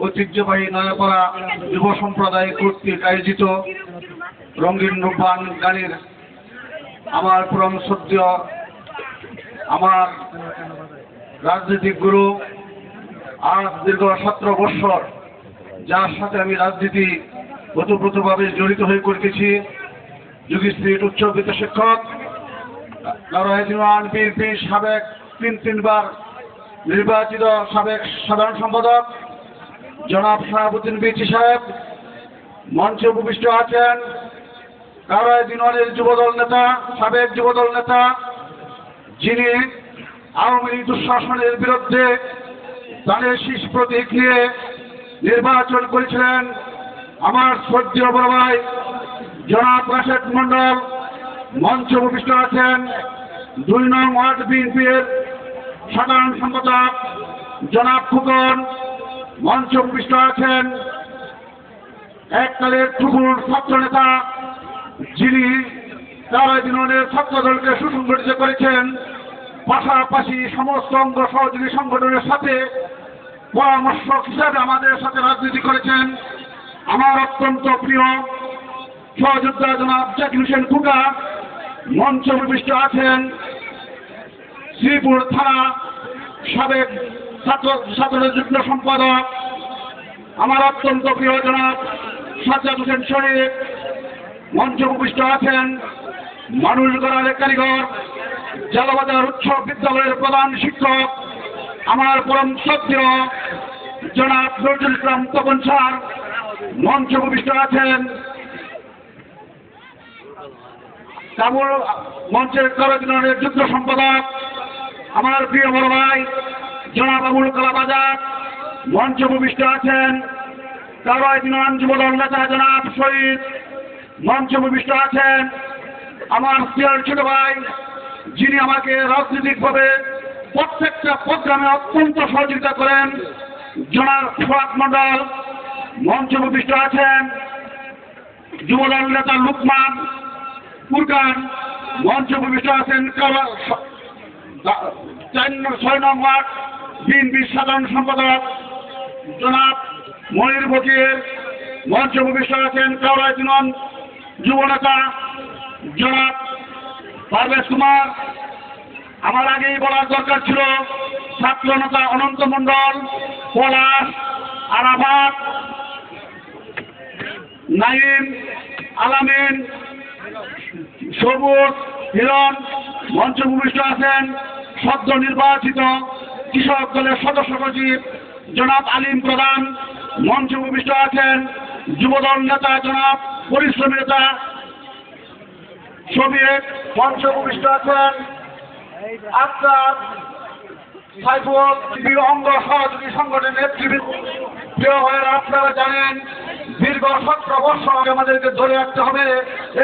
ঐতিহ্যবাহী নয়াপাড়া যুব সম্প্রদায় কর্তৃক আয়োজিত রঙিন রূপান গানের আমার পরম সত্য আমার রাজনৈতিক গুরু আজ দীর্ঘ সতেরো বৎসর যার সাথে আমি রাজনীতি ওতপ্রোতভাবে জড়িত হয়ে করতেছি যুগিশ্রীর উচ্চ বিত্ত শিক্ষক বিএনপি সাবেক তিন, তিনবার নির্বাচিত সাবেক সাধারণ সম্পাদক জনাব শাহাবুদ্দিন বিচি সাহেব। মঞ্চে উপবিষ্ট আছেন কারায় দিনের যুবদল নেতা, সাবেক যুবদল নেতা, যিনি আওয়ামী লীগ দুঃশাসনের বিরুদ্ধে তাদের শীষ প্রতীক নিয়ে নির্বাচন করেছিলেন। আমার শ্রদ্ধীয় বড় ভাই জনাব রাশেদ মন্ডল মঞ্চ উপবিষ্ট আছেন দুই নং ওয়ার্ড বিএনপির সাধারণ সম্পাদক জনাব ফুকন। মঞ্চ উপবিষ্ট আছেন এককালের টুকুর ছাত্র নেতা যিনি তারা দিনের ছাত্রদলকে সুসংগঠিত করেছেন। পাশাপাশি সমস্ত অঙ্গ সহযোগী সংগঠনের সাথে পরামর্শক হিসাবে আমাদের সাথে রাজনীতি করেছেন। আমার অত্যন্ত প্রিয় সহযোদ্ধা জনাব জাকির হোসেন কুকা মঞ্চ উপবিষ্ট আছেন শ্রীপুর থানা সাবেক ছাত্র ছাত্রদের যুগ্ম সম্পাদক, আমার অত্যন্ত প্রিয় জনাব সাজ্জাদ হোসেন শরীফ। মঞ্চ উপবিষ্ট আছেন মানুষ গড়ালের কারিগর, জালাবাজার উচ্চ বিদ্যালয়ের প্রধান শিক্ষক, আমার পরম শ্রদ্ধেয় জনাব নজরুল ইসলাম তপন স্যার। মঞ্চ উপবিষ্ট আছেন মঞ্চের করদিনের যুদ্ধ সম্পাদক, আমার প্রিয় বড় ভাই, জনাব আবুল কালাবাজার মঞ্চ উপবিষ্ট আছেন দিনান যুবদল নেতা জনাব শহীদ। মঞ্চ উপবিষ্ট আছেন আমার প্রিয় ছোট ভাই, যিনি আমাকে রাজনৈতিকভাবে প্রত্যেকটা প্রোগ্রামে অত্যন্ত সহযোগিতা করেন, জনাব ফুয়াদ মন্ডল মঞ্চ উপবিষ্ট আছেন যুবদল নেতা লুকমান ফুরকান মঞ্চ উপবিষ্ট আছেন ছয় নং ওয়ার্ড বিএনপির সাধারণ সম্পাদক জনাব মনির বকির মঞ্চ উপবিষ্ট আছেন কাউরাই দিনন যুব নেতা জনাব পারভেজ কুমার। আমার আগেই বলার দরকার ছিল, ছাত্র নেতা অনন্ত মণ্ডল, পলাশ, আরাফাত নাইম আলামিন সবুজ হিরণ মঞ্চ ভূমিষ্ঠ আছেন সদ্য নির্বাচিত কৃষক দলের সদস্য সচিব জনাব আলিম প্রধান। মঞ্চ ভূমিষ্ঠ আছেন যুবদল নেতা জনাব পরিশ্রমী নেতা সবিয়েট মঞ্চ ভূমিষ্ঠ আছেন আফতাব সাইফুল অঙ্গ সহযোগী সংগঠনের নেতৃবৃন্দ। প্রিয় ভাইয়েরা, আপনারা জানেন দীর্ঘ সতেরো আগে আমাদেরকে ধরে রাখতে হবে।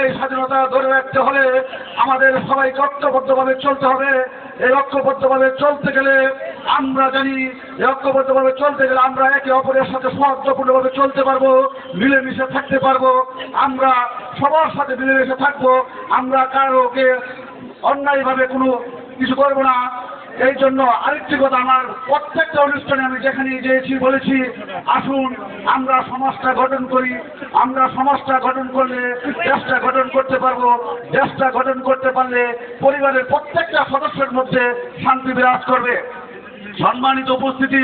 এই স্বাধীনতা ধরে রাখতে হলে আমাদের সবাইকে ঐক্যবদ্ধভাবে চলতে হবে। এই ঐক্যবদ্ধভাবে চলতে গেলে আমরা জানি, এই ঐক্যবদ্ধভাবে চলতে গেলে আমরা একে অপরের সাথে সহযোগপূর্ণভাবে চলতে পারব, মিলেমিশে থাকতে পারব। আমরা সবার সাথে মিলেমিশে থাকব। আমরা কারোকে অন্যায়ভাবে কোনো কিছু করব না। এই জন্য আরেকটি কথা, আমার প্রত্যেকটা অনুষ্ঠানে আমি যেখানে গিয়েছি বলেছি, আসুন, আমরা সমাজটা গঠন করি, আমরা সমাজটা গঠন করলে দেশটা গঠন করতে পারব, দেশটা গঠন করতে পারলে পরিবারের প্রত্যেকটা সদস্যের মধ্যে শান্তি বিরাজ করবে। সম্মানিত উপস্থিতি,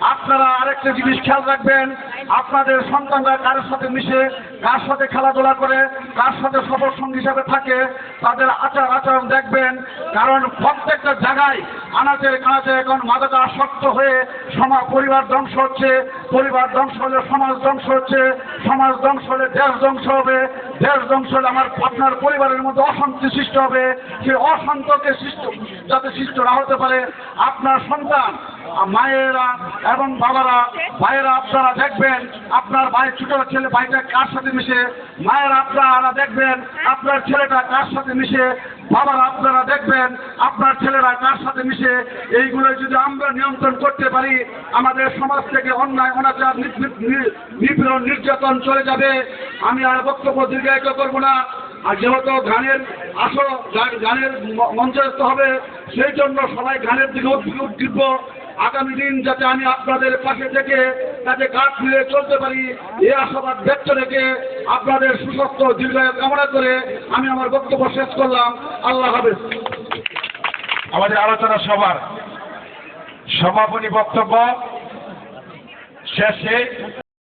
আপনারা আরেকটা জিনিস খেয়াল রাখবেন আপনাদের সন্তানরা কার সাথে মিশে, কার সাথে খেলাধুলা করে, কার সাথে সফর সঙ্গী হিসাবে থাকে, তাদের আচার আচরণ দেখবেন। কারণ প্রত্যেকটা জায়গায় আনাচের কানাচে এখন মাদকা আসক্ত হয়ে সমাজ, পরিবার ধ্বংস হচ্ছে। পরিবার ধ্বংস হলে সমাজ ধ্বংস হচ্ছে। সমাজ ধ্বংস হলে দেশ ধ্বংস হবে। দেশ ধ্বংস হলে আমার আপনার পরিবারের মধ্যে অশান্তি সৃষ্টি হবে। সেই অশান্তকে সৃষ্ট যাতে সৃষ্ট না হতে পারে। আপনার সন্তান মায়েরা এবং বাবারা, ভাইয়েরা আপনারা দেখবেন, আপনার ভাই ছোট ছেলে ভাইটা কার সাথে মিশে? মায়েরা আপনারা দেখবেন, আপনার ছেলেটা কার সাথে মিশে? বাবারা আপনারা দেখবেন, আপনার ছেলেরা কার সাথে মিশে? এইগুলো যদি আমরা নিয়ন্ত্রণ করতে পারি, আমাদের সমাজ থেকে অন্যায়, অনাচার নিপীড়ন, নির্যাতন চলে যাবে। আমি আর বক্তব্য দীর্ঘায়িত করব না। আর যেহেতু গানের আসো গান- গানের মঞ্চস্থ হবে, সেই জন্য সবাই গানের দিকে উদ্গ্রীব আগামী দিন যাতে আমি আপনাদের পাশে থেকে যাতে কাঠ ফিরে চলতে পারি এই আশাবাদ ব্যক্ত রেখে আপনাদের সুস্বাস্থ্য, দীর্ঘায়ু কামনা করে আমি আমার বক্তব্য শেষ করলাম। আল্লাহ হাফেজ। আমাদের আলোচনা সভার সমাপনী বক্তব্য শেষে